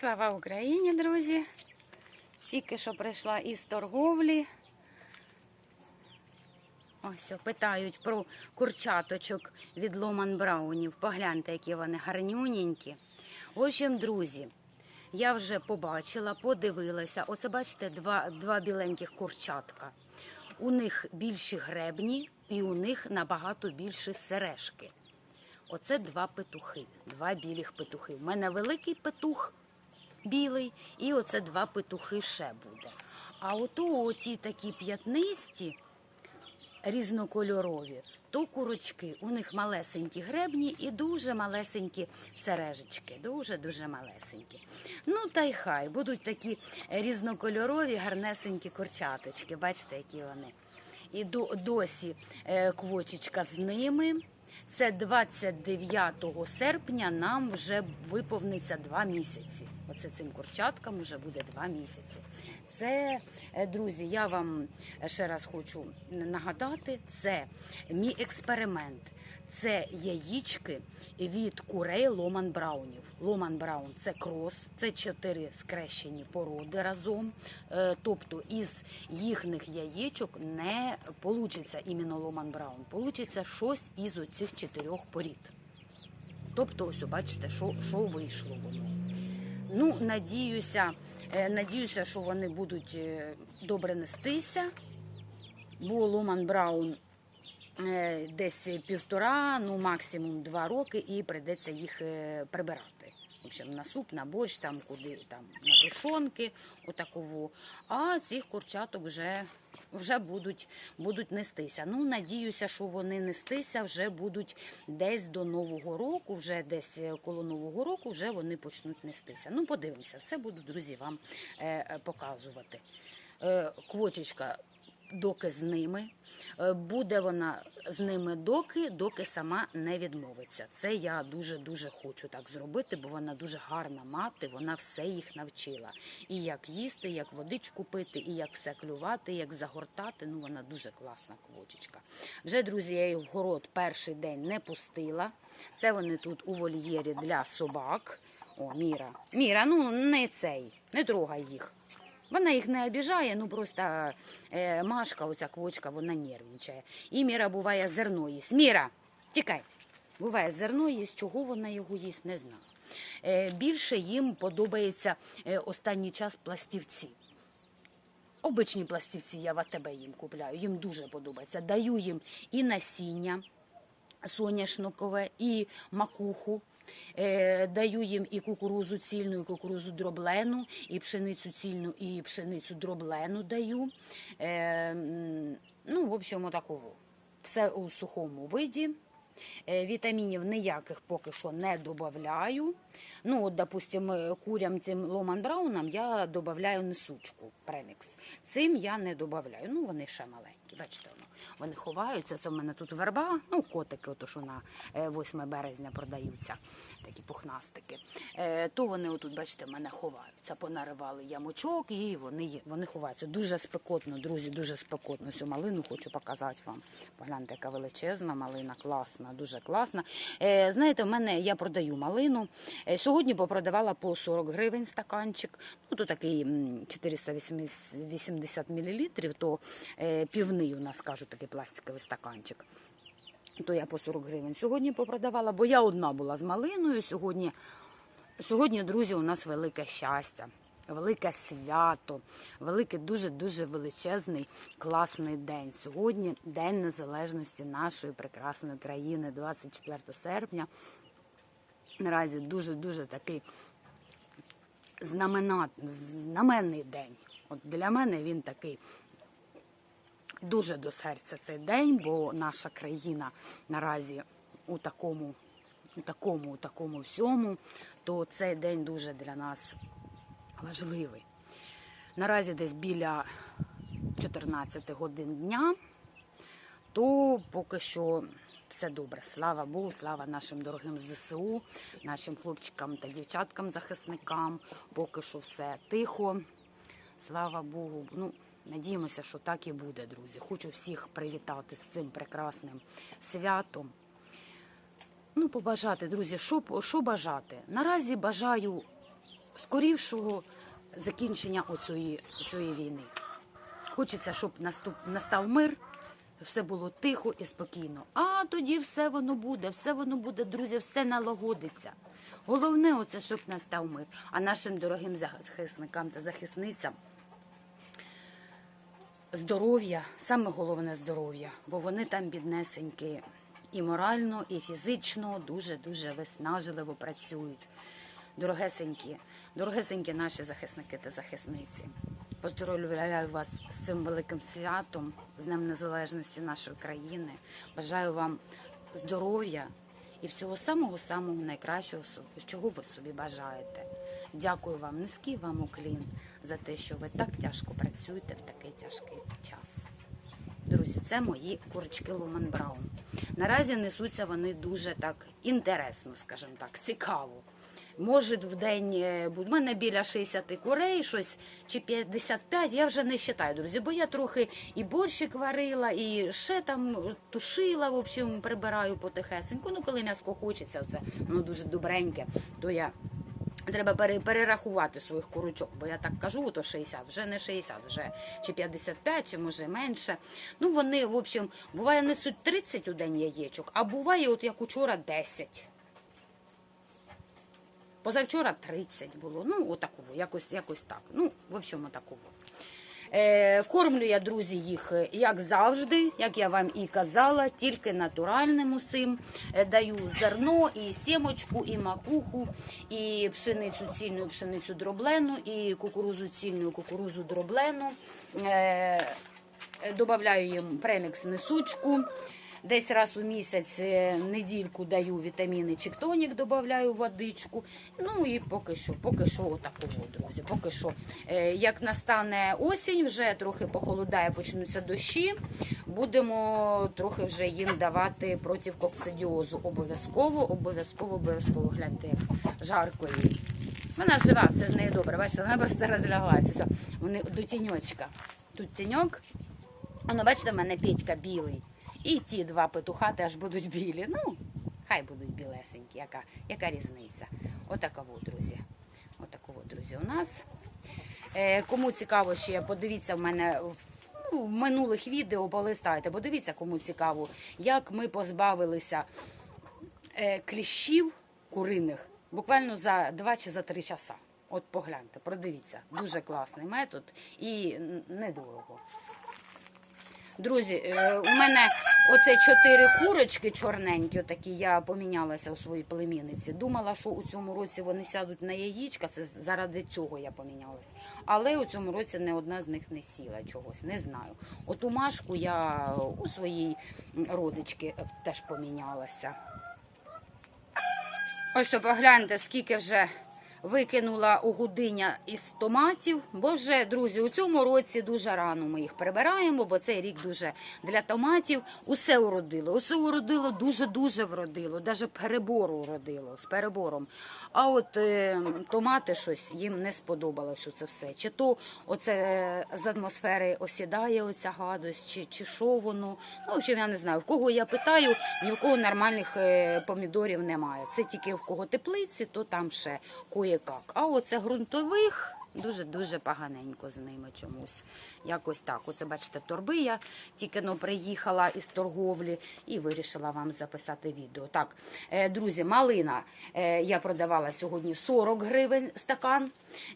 Слава Україні, друзі! Тільки що прийшла із торговлі. Ось питають про курчаточок від Ломан Браунів. Погляньте, які вони гарнюненькі. В общем, друзі, я вже побачила, подивилася. Оце бачите, два, два біленьких курчатка. У них більші гребні і у них набагато більші сережки. Оце два петухи, два білих петухи. У мене великий петух білий, і оце два петухи ще буде. А ото оті такі п'ятнисті, різнокольорові, то курочки. У них малесенькі гребні і дуже малесенькі сережечки. Дуже-дуже малесенькі. Ну та й хай будуть такі різнокольорові, гарнесенькі курчаточки. Бачите, які вони. І до, досі е, квочечка з ними. Це 29 серпня нам вже виповниться два місяці. Оце цим курчаткам вже буде два місяці. Це, е, друзі, я вам ще раз хочу нагадати, це мій експеримент. Це яєчки від курей Ломан Браунів. Ломан Браун це крос, це чотири скрещені породи разом. Е, Тобто із їхніх яєчок не получиться іменно Ломан Браун, получиться щось із оцих чотирьох порід. Тобто, ось бачите, що, що вийшло воно. Ну, надіюся, е, надіюся, що вони будуть е, добре нестися. Бо Ломан Браун десь півтора, ну максимум два роки, і прийдеться їх е, прибирати. В общем, на суп, на борщ, там куди там на тушонки, отаково. А цих курчаток вже, вже будуть, будуть нестися. Ну, надіюся, що вони нестися вже будуть десь до Нового року, вже десь е, коло Нового року вже вони почнуть нестися. Ну, подивимося, все буду, друзі, вам е, е, показувати. Е, квочечка доки з ними. Е, Буде вона з ними доки, доки сама не відмовиться. Це я дуже дуже хочу так зробити, бо вона дуже гарна мати, вона все їх навчила. І як їсти, як водичку пити, і як все клювати, як загортати. Ну вона дуже класна квочечка. Вже друзі, я їх в город перший день не пустила. Це вони тут у вольєрі для собак. О, Міра. Міра, ну не цей, не трогай їх. Вона їх не обіжає, ну просто е, Машка, оця квочка, вона нервничає. І Міра буває зерно їсть. Міра, тікай. Буває зерно їсть, чого вона його їсть, не знаю. Е, більше їм подобається е, останній час пластівці. Обичні пластівці я в АТБ їм купляю, їм дуже подобається. Даю їм і насіння соняшникове, і макуху. Е, даю їм і кукурузу цільну, і кукурузу дроблену, і пшеницю цільну, і пшеницю дроблену даю. Е, ну, в общем, такого. Все у сухому виді. Е, Вітамінів ніяких поки що не додаю. Ну, от, допустим, курям цим Ломан Браунам я додаю несучку премікс. Цим я не додаю. Ну, вони ще маленькі. Бачите, воно. Вони ховаються. Це в мене тут верба, ну, котики, ото що на е, 8 березня продаються, такі пухнастики. Е, То вони отут, бачите, в мене ховаються. Понаривали ямочок і вони, вони ховаються. Дуже спекотно, друзі, дуже спекотно. Цю малину хочу показати вам. Погляньте, яка величезна малина, класна, дуже класна. Е, Знаєте, в мене я продаю малину. Е, Сьогодні попродавала по 40 гривень стаканчик. Ну, то такий 480 мл, то е, півний у нас кажуть такий пластиковий стаканчик. То я по 40 гривень сьогодні попродавала, бо я одна була з малиною. Сьогодні, сьогодні друзі, у нас велике щастя. Велике свято, великий, дуже-дуже величезний, класний день. Сьогодні День Незалежності нашої прекрасної країни, 24 серпня. Наразі дуже-дуже такий знаменат, знаменний день. От для мене він такий дуже до серця цей день, бо наша країна наразі у такому, у такому, у такому всьому, то цей день дуже для нас важливий. Наразі десь біля 14 годин дня, то поки що все добре. Слава Богу, слава нашим дорогим ЗСУ, нашим хлопчикам та дівчаткам, захисникам. Поки що все тихо. Слава Богу. Ну, надіємося, що так і буде, друзі. Хочу всіх привітати з цим прекрасним святом. Ну, побажати, друзі, що, що бажати? Наразі бажаю скорішого закінчення оцієї війни. Хочеться, щоб наступ, настав мир, все було тихо і спокійно. А тоді все воно буде, все воно буде, друзі, все налагодиться. Головне, оце, щоб настав мир. А нашим дорогим захисникам та захисницям здоров'я, саме головне здоров'я, бо вони там біднесенькі і морально, і фізично дуже-дуже виснажливо працюють. Дорогесенькі, дорогесенькі наші захисники та захисниці. Поздоровляю вас з цим великим святом, з Днем Незалежності нашої країни. Бажаю вам здоров'я і всього самого самого найкращого, чого ви собі бажаєте. Дякую вам, низький вам уклін за те, що ви так тяжко працюєте в такий тяжкий час. Друзі, це мої курочки Луман Браун. Наразі несуться вони дуже так інтересно, скажімо так, цікаво. Може, в день е, в мене біля 60 курей, щось чи 55, я вже не вважаю, друзі, бо я трохи і борщик варила, і ще там тушила, в общем, прибираю потихесеньку. Ну, коли м'яско хочеться, це воно дуже добреньке, то я Треба перерахувати своїх курочок, бо я так кажу, то 60, вже не 60, вже чи 55, чи може менше. Ну вони, в общем, буває несуть 30 у день яєчок, а буває, от як учора, 10. Позавчора 30 було. Ну, отаково, якось, якось так. Ну, в общем, отаково. Е, кормлю я, друзі, їх е, як завжди, як я вам і казала, тільки натуральним усім. Е, даю зерно, і сімочку, і макуху, і пшеницю цільну, пшеницю дроблену, і кукурузу цільну, кукурузу дроблену. Добавляю їм премікс несучку. Десь раз у місяць е, недільку даю вітаміни чіктонік, додаю водичку. Ну і поки що, поки що отакого, друзі. Поки що, Е, як настане осінь, вже трохи похолодає, почнуться дощі. Будемо трохи вже їм давати проти коксидіозу. Обов'язково, обов'язково, обов'язково. Гляньте, як жарко їй. Вона жива, все з нею добре. Бачите, вона просто розляглася. Вони до тіньочка. Тут тіньок. Воно, бачите, в мене Петька білий. І ті два петуха теж будуть білі. Ну, хай будуть білесенькі, яка, яка різниця. Отаково, друзі. Отаково, друзі, у нас. Е, кому цікаво ще, подивіться в мене ну, в минулих відео, полистайте, подивіться, кому цікаво, як ми позбавилися е, кліщів куриних буквально за 2 чи за 3 часа. От погляньте, продивіться. Дуже класний метод і недорого. Друзі, е, у мене оце чотири курочки чорненькі, такі я помінялася у своїй племінниці. Думала, що у цьому році вони сядуть на яєчка. Це заради цього я помінялась. Але у цьому році не одна з них не сіла чогось, не знаю. Оту машку я у своїй родички е, теж помінялася. Ось погляньте, скільки вже викинула у гудиня із томатів. Бо вже, друзі, у цьому році дуже рано ми їх прибираємо, бо цей рік дуже для томатів усе уродило. Усе уродило, дуже-дуже вродило, навіть перебору уродило з перебором. А от е, томати щось їм не сподобалось це все. Чи то оце е, з атмосфери осідає оця гадость, чи, чи що воно. Ну, в общем, я не знаю. В кого я питаю, ні в кого нормальних е, помідорів немає. Це тільки в кого теплиці, то там ще кое-как. А оце ґрунтових дуже-дуже поганенько з ними чомусь. Якось так. Оце, бачите, торби я тільки но приїхала із торговлі і вирішила вам записати відео. Так, е, друзі, малина е, я продавала сьогодні 40 гривень стакан.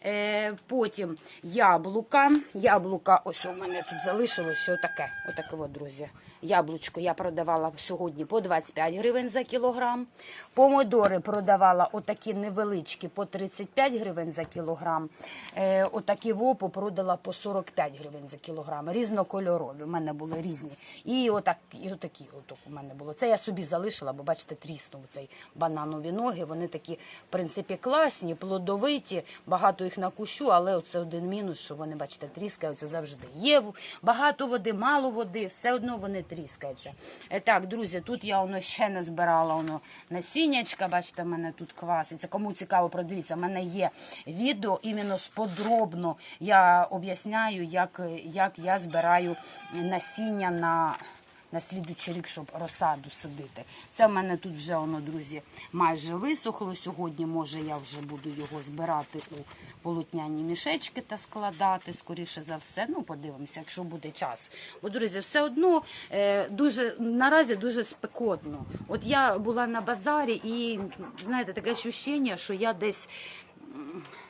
Е, Потім яблука. Яблука, ось у мене тут залишилось ще отаке. Отаке, от, друзі. Яблучко я продавала сьогодні по 25 гривень за кілограм. Помидори продавала отакі невеличкі по 35 гривень за кілограм. Е, отакі вопу продала по 45 гривень за кілограм. Різнокольорові. У мене були різні. І отак, і отакі отак у мене було. Це я собі залишила, бо бачите, тріснув цей бананові ноги. Вони такі, в принципі, класні, плодовиті. Багато їх накущу, але оце один мінус, що вони, бачите, тріскаються завжди. Є багато води, мало води, все одно вони тріскаються. Е, Так, друзі, тут я воно ще не збирала воно насіннячка. Бачите, в мене тут кваситься. Кому цікаво, продивіться, в мене є відео іменно подробно. Я об'ясняю, як, як я збираю насіння на. На слідучий рік, щоб розсаду садити. Це в мене тут вже воно, друзі, майже висохло. Сьогодні, може, я вже буду його збирати у полотняні мішечки та складати, скоріше за все. Ну, подивимося, якщо буде час. Бо, друзі, все одно е, дуже наразі дуже спекотно. От я була на базарі і знаєте, таке ощущення, що я десь.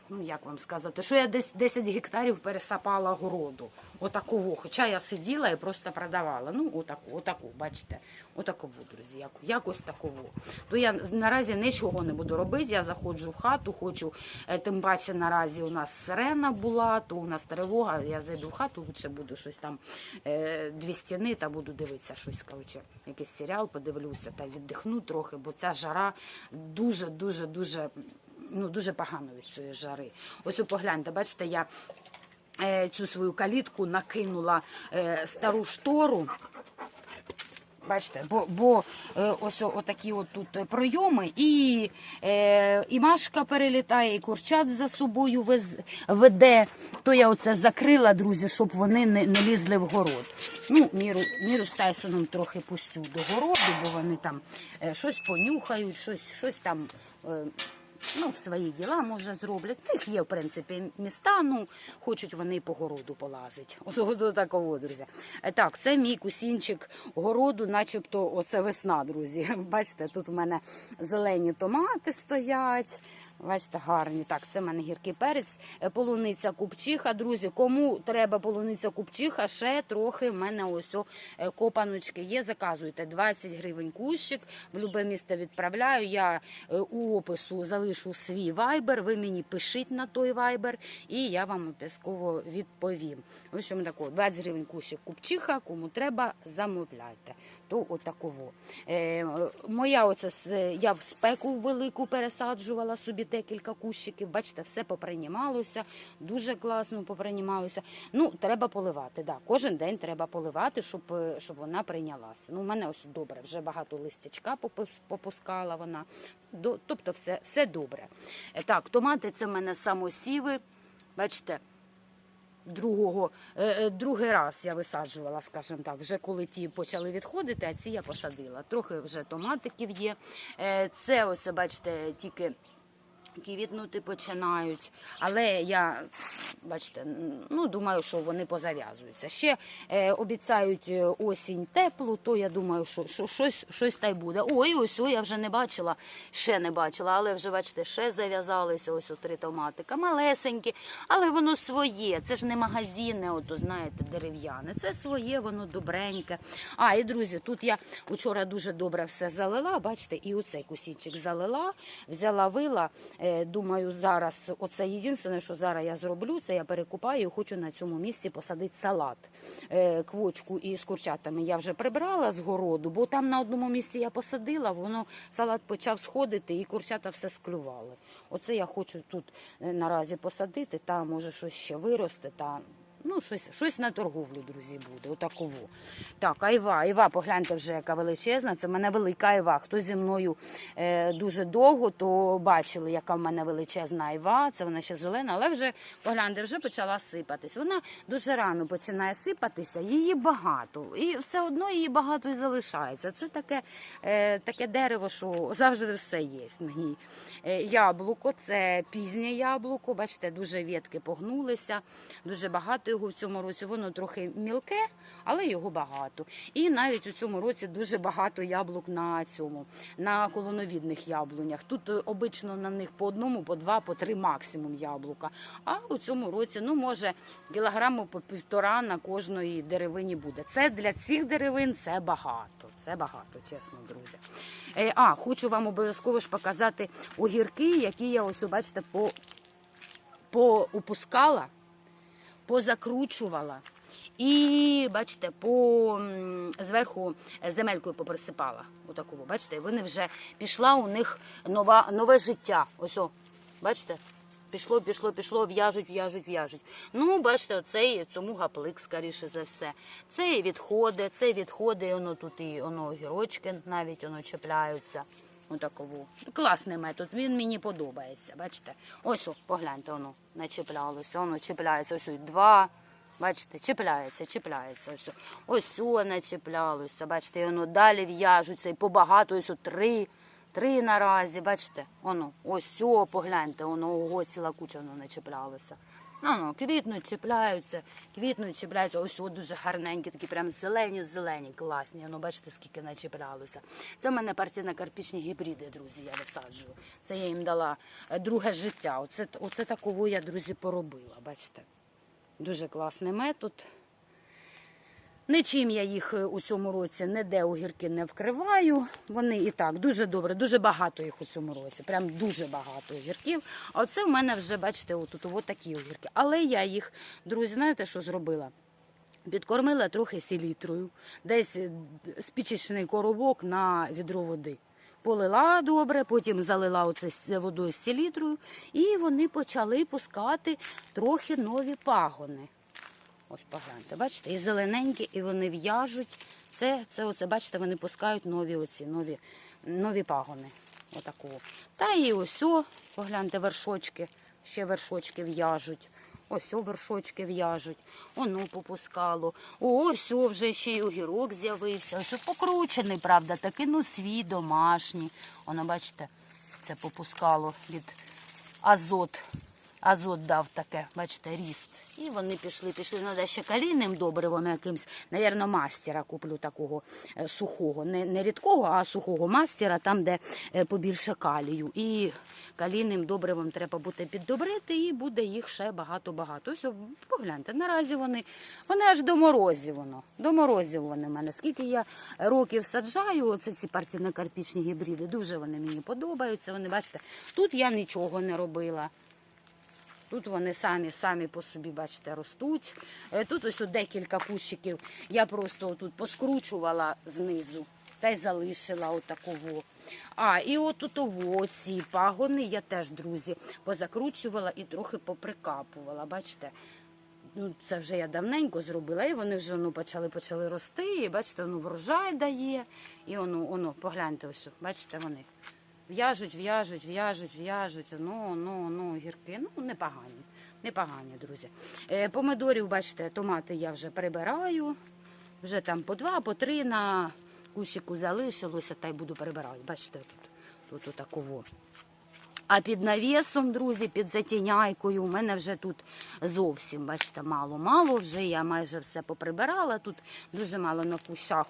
Ну, як вам сказати, що я десь 10 гектарів пересапала городу. Отаково. Хоча я сиділа і просто продавала. Ну, отаку, отаку, бачите, отакову, друзі, якось таково. То я наразі нічого не буду робити. Я заходжу в хату, хочу, е, тим паче наразі у нас сирена була, то у нас тривога. Я зайду в хату, лучше буду щось там е, дві стіни та буду дивитися щось, коротше, якийсь серіал, подивлюся та віддихну трохи, бо ця жара дуже, дуже, дуже ну, дуже погано від цієї жари. Ось погляньте, бачите, я е, цю свою калітку накинула е, стару штору. Бачите, бо, бо е, ось отакі от тут пройоми, і, е, і Машка перелітає, і курчат за собою вез, веде. То я оце закрила, друзі, щоб вони не, не лізли в город. Ну, міру, міру з Тайсоном трохи пустю до городу, бо вони там щось понюхають, щось, щось там. Е, Ну, свої діла може зроблять. В є, в принципі, міста. Ну, хочуть вони по городу полазити. Ось до такого, друзі. Е, Так, це мій кусінчик городу, начебто, оце весна, друзі. Бачите, тут у мене зелені томати стоять. Бачите, гарні. Так, це в мене гіркий перець, е, полуниця купчиха. Друзі, кому треба полуниця купчиха, ще трохи в мене ось о, е, копаночки є. Заказуйте 20 гривень кущик. В любе місто відправляю. Я е, у опису залишу свій вайбер. Ви мені пишіть на той вайбер, і я вам обов'язково відповім. В общем, тако, 20 гривень кущик купчиха, кому треба, замовляйте. То отаково. Моя оце я в спеку велику пересаджувала собі декілька кущиків. Бачите, все попринімалося, дуже класно попринімалося. Ну, треба поливати. Да. Кожен день треба поливати, щоб, е, щоб вона прийнялася. Ну, у мене ось добре, вже багато листячка попускала вона. Тобто, все, все добре. Е, Так, томати це в мене самосіви. Бачите, другого, е, другий раз я висаджувала, скажімо так, вже коли ті почали відходити, а ці я посадила. Трохи вже томатиків є. Це ось, бачите, тільки квітнути починають. Але я, бачите, ну думаю, що вони позав'язуються. Ще е, обіцяють е, осінь теплу, то я думаю, що, що щось, щось та й буде. Ой, ось о, я вже не бачила, ще не бачила, але вже бачите, ще зав'язалися ось три томатика. Малесенькі, але воно своє. Це ж не магазини, ото знаєте, дерев'яне. Це своє, воно добреньке. А, і друзі, тут я вчора дуже добре все залила. Бачите, і оцей кусінчик залила, взяла вила. Е, Думаю, зараз оце єдине, що зараз я зроблю, це я перекупаю і хочу на цьому місці посадити салат. Е, Квочку із курчатами я вже прибрала з городу, бо там на одному місці я посадила, воно салат почав сходити і курчата все склювали. Оце я хочу тут е, наразі посадити, та може щось ще виросте. Та Ну, щось, щось на торговлю, друзі, буде. Отаково. Так, айва, айва, погляньте вже, яка величезна. Це в мене велика айва. Хто зі мною е, дуже довго, то бачили, яка в мене величезна айва. Це вона ще зелена, але вже погляньте, вже почала сипатись. Вона дуже рано починає сипатися, її багато. І все одно її багато і залишається. Це таке, е, таке дерево, що завжди все є. Е, Яблуко, це пізнє яблуко. Бачите, дуже ветки погнулися, дуже багато його в цьому році. Воно трохи мілке, але його багато. І навіть у цьому році дуже багато яблук на цьому, на колоновідних яблунях. Тут е, обично на них по одному, по два, по три максимум яблука. А у цьому році, ну може, кілограму по півтора на кожної деревині буде. Це для цих деревин це багато. Це багато, чесно, друзі. Е, А, хочу вам обов'язково ж показати огірки, які я ось, бачите, по, поупускала, позакручувала. І бачите, по зверху земелькою поприсипала. Отаку, бачите, вони вже пішла у них нова, нове життя. Ось, о, бачите? Пішло, пішло, пішло, в'яжуть, в'яжуть, в'яжуть. Ну, бачите, цей цьому гаплик, скоріше за все. Це відходи, це відходи, і воно тут і воно огірочки навіть воно чіпляються. Отакову. Класний метод, він мені подобається. Бачите? Ось, о, погляньте, воно начіплялося, воно чіпляється. Ось два, Бачите, чіпляється, чіпляється. Ось, ось вона чіплялося. Бачите, і воно далі в'яжуться і побагато, ось о, три, три наразі. Бачите, воно, ось о, погляньте, воно ого, ціла куча воно не чіплялося. Ну, ну, квітнуть, чіпляються, квітнуть, чіпляються. Ось от дуже гарненькі, такі прям зелені, зелені, класні. Ну, бачите, скільки начіплялося. Це в мене партійна карпічні гібриди, друзі, я висаджую. Це я їм дала е, друге життя. Оце, оце такого я, друзі, поробила. Бачите? Дуже класний метод. Нічим я їх е, у цьому році ніде огірки не вкриваю. Вони і так дуже добре, дуже багато їх у цьому році. Прям дуже багато огірків. А оце в мене вже, бачите, отут от такі огірки. Але я їх, друзі, знаєте, що зробила? Підкормила трохи селітрою, десь е, спічечний коробок на відро води. Полила добре, потім залила оце водою з селітрою, і вони почали пускати трохи нові пагони. Ось погляньте, бачите, і зелененькі, і вони в'яжуть. Це, це оце, бачите, вони пускають нові оці, нові, нові пагони. Отакого. Та і ось, о, погляньте, вершочки, ще вершочки в'яжуть. Ось о, вершочки в'яжуть. Оно попускало. Ось о, вже ще й огірок з'явився. Ось о, покручений, правда, такий, ну, свій домашній. Воно, бачите, це попускало від азот. Азот дав таке, бачите, ріст. І вони пішли, пішли. Треба ще калійним добривом якимсь, навірно, мастера куплю такого е, сухого. Не, не рідкого, а сухого мастера, там, де е, побільше калію. І калійним добривом треба буде піддобрити, і буде їх ще багато-багато. Ось, погляньте, наразі вони, вони аж до морозів воно. До морозів вони в мене. Скільки я років саджаю, оце ці партійно-карпічні гібриди, дуже вони мені подобаються. Вони, бачите, тут я нічого не робила. Тут вони самі самі по собі, бачите, ростуть. Е, Тут ось декілька кущиків я просто тут поскручувала знизу та й залишила отаково. А, і от тут ці пагони я теж, друзі, позакручувала і трохи поприкапувала. Бачите? Ну, це вже я давненько зробила, і вони вже ну, почали почали рости. І бачите, воно врожай дає. І воно, воно, погляньте ось, бачите, вони. В'яжуть, в'яжуть, в'яжуть, в'яжуть. Ну, ну, ну, гірки. Ну, непогані. Непогані, друзі. Е, помидорів, бачите, томати я вже прибираю. Вже там по два, по три на кущику залишилося, та й буду прибирати. Бачите, тут, тут отаково. А під навісом, друзі, під затіняйкою, у мене вже тут зовсім, бачите, мало-мало. Вже я майже все поприбирала. Тут дуже мало на кущах.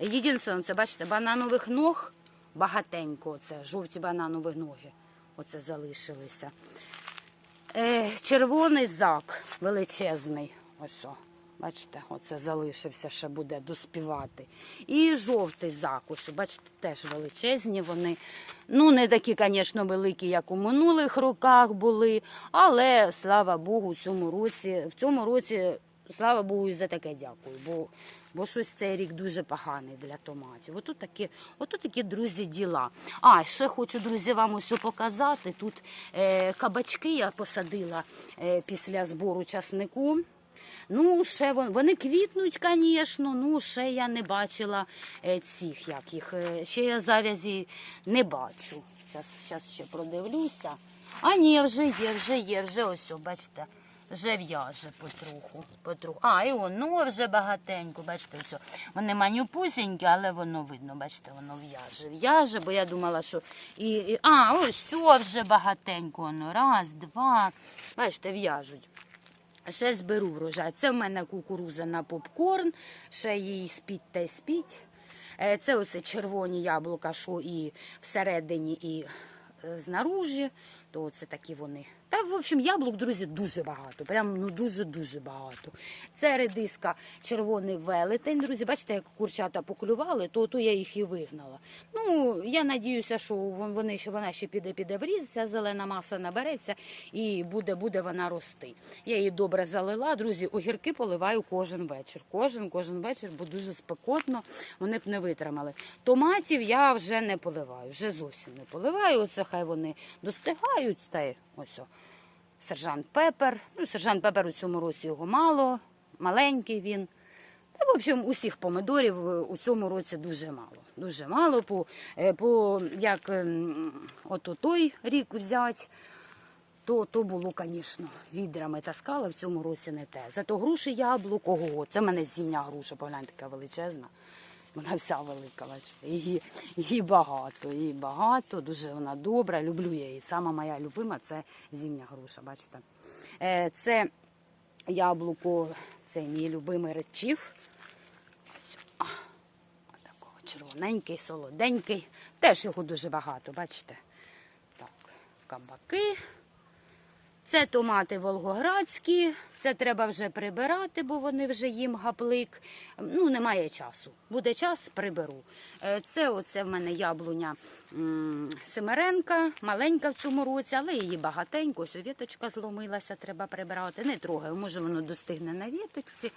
Єдине, це, бачите, бананових ног багатенько. Оце, жовті бананові ноги. Оце залишилися. Е, червоний зак величезний. Ось о. Бачите, оце залишився, ще буде доспівати. І жовтий зак, ось, бачите, теж величезні вони. Ну, не такі, звісно, великі, як у минулих роках були, але слава Богу, в цьому році, в цьому році, слава Богу, і за таке дякую. Бо, бо щось цей рік дуже поганий для томатів. Ото такі, ото такі друзі, діла. А, ще хочу, друзі, вам ось показати. Тут е, кабачки я посадила е, після збору часнику. Ну, ще вон- вони квітнуть, звісно. Ну, ще я не бачила е, цих, як їх. е, Ще я завязі не бачу. Зараз ще продивлюся. А ні, вже є, вже є, вже ось, бачите, вже в'яже потроху. потроху. А, і воно вже багатенько, бачите, все. Вони манюпусінькі, але воно видно, бачите, воно в'яже. В'яже, бо я думала, що і, і... А, ось все вже багатенько. Воно. Раз, два. Бачите, в'яжуть. Ще зберу врожай. Це в мене кукуруза на попкорн, ще її спіть та спіть. Е, Це оце червоні яблука, що і всередині, і е, знаружі. То це такі вони. Та, в общем, яблук, друзі, дуже багато. Прям ну дуже-дуже багато. Це редиска червоний велетень. Друзі, бачите, як курчата поклювали, то, то я їх і вигнала. Ну, я надіюся, що вони, ще- вона ще піде, піде в ріст, ця зелена маса набереться і буде, буде вона рости. Я її добре залила. Друзі, огірки поливаю кожен вечір. Кожен, кожен вечір, бо дуже спекотно, вони б не витримали. Томатів я вже не поливаю, вже зовсім не поливаю. Оце хай вони достигають. Та ось о. Сержант Пепер. Ну, сержант Пепер у цьому році його мало, маленький він. Та, в общем, усіх помидорів е, у цьому році дуже мало. Дуже мало. По, е, по як ем, от той рік взяти, то, то було, звісно, відрами таскали, в цьому році не те. Зато груші яблук, ого, це в мене зімня груша, погляньте, така величезна. Вона вся велика, бачите. Її, її багато, її багато, дуже вона добра, люблю я її. Сама моя любима це зімня груша, бачите. Е, Це яблуко, це мій любимий речів. Такого червоненький, солоденький. Теж його дуже багато, бачите. Так, кабаки. Це томати волгоградські. Це треба вже прибирати, бо вони вже їм гаплик. Ну, немає часу. Буде час, приберу. Е, Це оце в мене яблуня Семеренка, маленька в цьому році, але її багатенько. Ось віточка зломилася, треба прибирати. Не трогаю, може воно достигне на віточці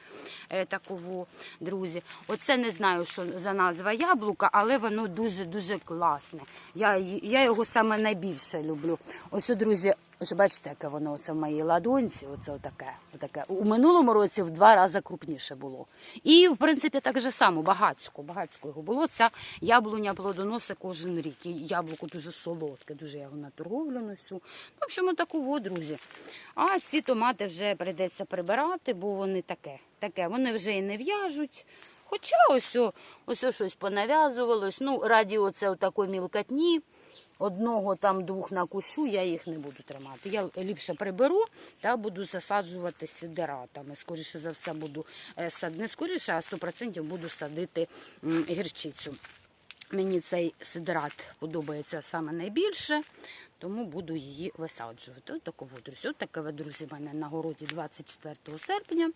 е, такого, друзі. Оце не знаю, що за назва яблука, але воно дуже-дуже класне. Я, я його саме найбільше люблю. Ось, друзі, ось бачите, яке воно оце в моїй ладонці. Оце отаке, отаке. У минулому році в два рази крупніше було. І, в принципі, так же само, багацько, багацько його було. Ця яблуня плодоносить кожен рік. І яблуко дуже солодке, дуже я його на торговлю носю. В общем, такого, друзі. А ці томати вже прийдеться прибирати, бо вони таке, таке. Вони вже і не в'яжуть. Хоча ось, ось щось понав'язувалось. Ну, раді оце такої мілкотні. Одного там двох накушу, я їх не буду тримати. Я ліпше приберу та буду засаджувати сідератами. Скоріше за все буду садити, сад... не скоріше, а 100% буду садити гірчицю. Мені цей сидерат подобається саме найбільше, тому буду її висаджувати. От такого, друзі. Ви, друзі, в мене на городі 24 серпня.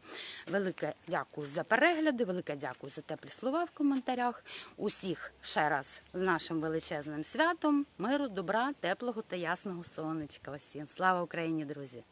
Велике дякую за перегляди, велике дякую за теплі слова в коментарях. Усіх ще раз з нашим величезним святом, миру, добра, теплого та ясного сонечка. Усім слава Україні, друзі!